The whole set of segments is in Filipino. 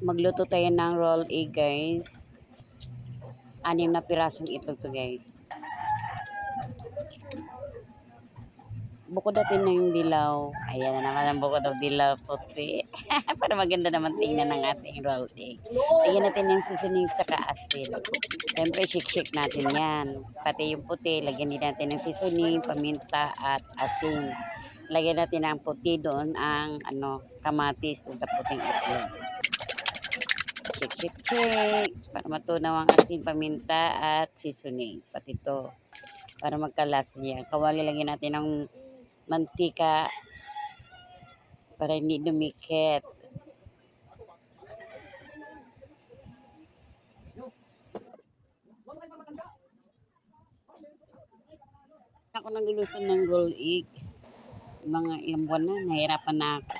Magluto tayo ng roll egg, guys. Anim na pirasong itlog to, guys. Bukod natin ng dilaw. Ayan na naman ang bukod ng dilaw puti. Para maganda naman tingnan ng ating roll egg. Tingnan natin yung seasoning tsaka asin. Siyempre, shake-shake natin yan. Pati yung puti, lagyan din natin ng seasoning, paminta, at asin. Lagyan natin ang puti doon, ang ano, kamatis doon sa puting itlog. Shake, shake, shake. Para matunaw ang asin, paminta, at seasoning. Pati to. Para magkalas niya. Kawali lagyan natin ng mantika para hindi dumikit. Ako nagluluto ng roll egg. Mga ilang buwan na, nahirapan na ako.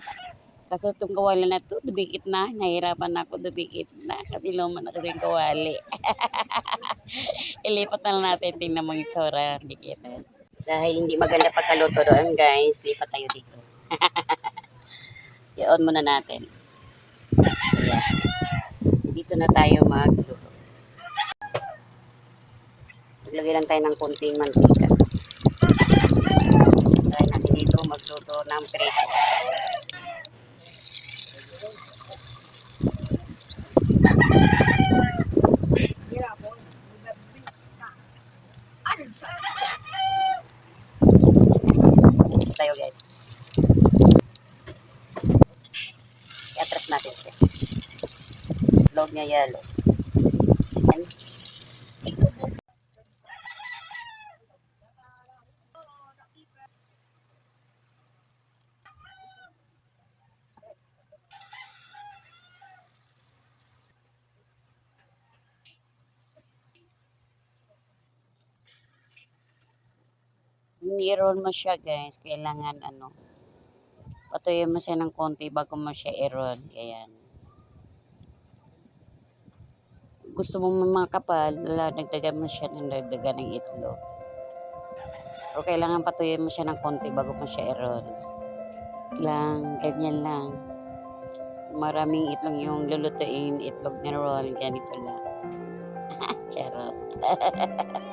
Kasi itong kawali na to, dubikit na. Nahirapan na ako, dubikit na. Kasi luma na kasi kawali. Ilipat na lang natin, tingnan mo yung itsura. Dikit. Dahil hindi maganda pagkaluto doon, guys, lipat tayo dito. I-on muna natin. Ayan. Dito na tayo magluto. Maglagay lang tayo ng konting mantika. Try natin dito magluto ng prito. tayo guys. I-atras natin ito. Log niya yellow. Ayan. i-roll mo siya guys. Kailangan ano, patuyin mo siya ng konti bago mo siya i-roll. Ayan. Gusto mo makapal, wala, nagdagan mo siya ng dagdagan ng itlog. Pero kailangan patuyin mo siya ng konti bago mo siya i-roll. Lang, ganyan lang. Maraming itlog yung lulutuin, itlog na roll, ganito lang. Charot.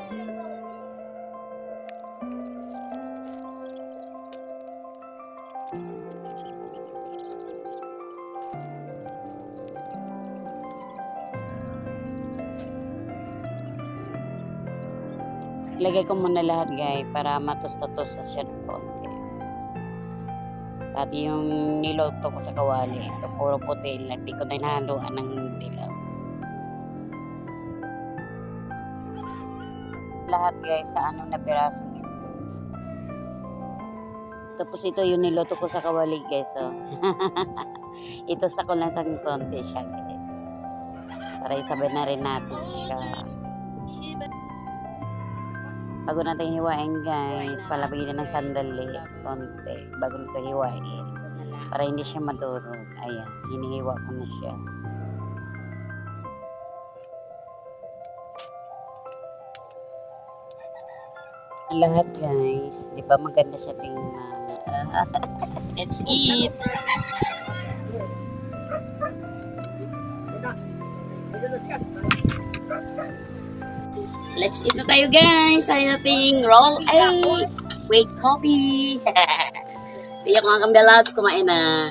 Ilagay ko muna lahat guys para matos-tatos siya ng konti. At yung niloto ko sa kawali, ito puro puti lang. Di ko na hinahaluan ng dilaw. Lahat guys sa anong na pirasong ito. Tapos ito yung niloto ko sa kawali guys. Oh. ito sa ko lang sa konti siya guys. Para isabay na rin natin siya. Bago natin hiwain guys, palabagin na ng sandali konti bago nito hiwain. Para hindi siya madurog. Ayan, hinihiwa ko na siya. Ang lahat guys, di ba maganda siya tingnan. Let's eat! Let's eat na tayo guys. Ay nating roll egg with coffee. Tiyak mga kamdalabs, kumain na.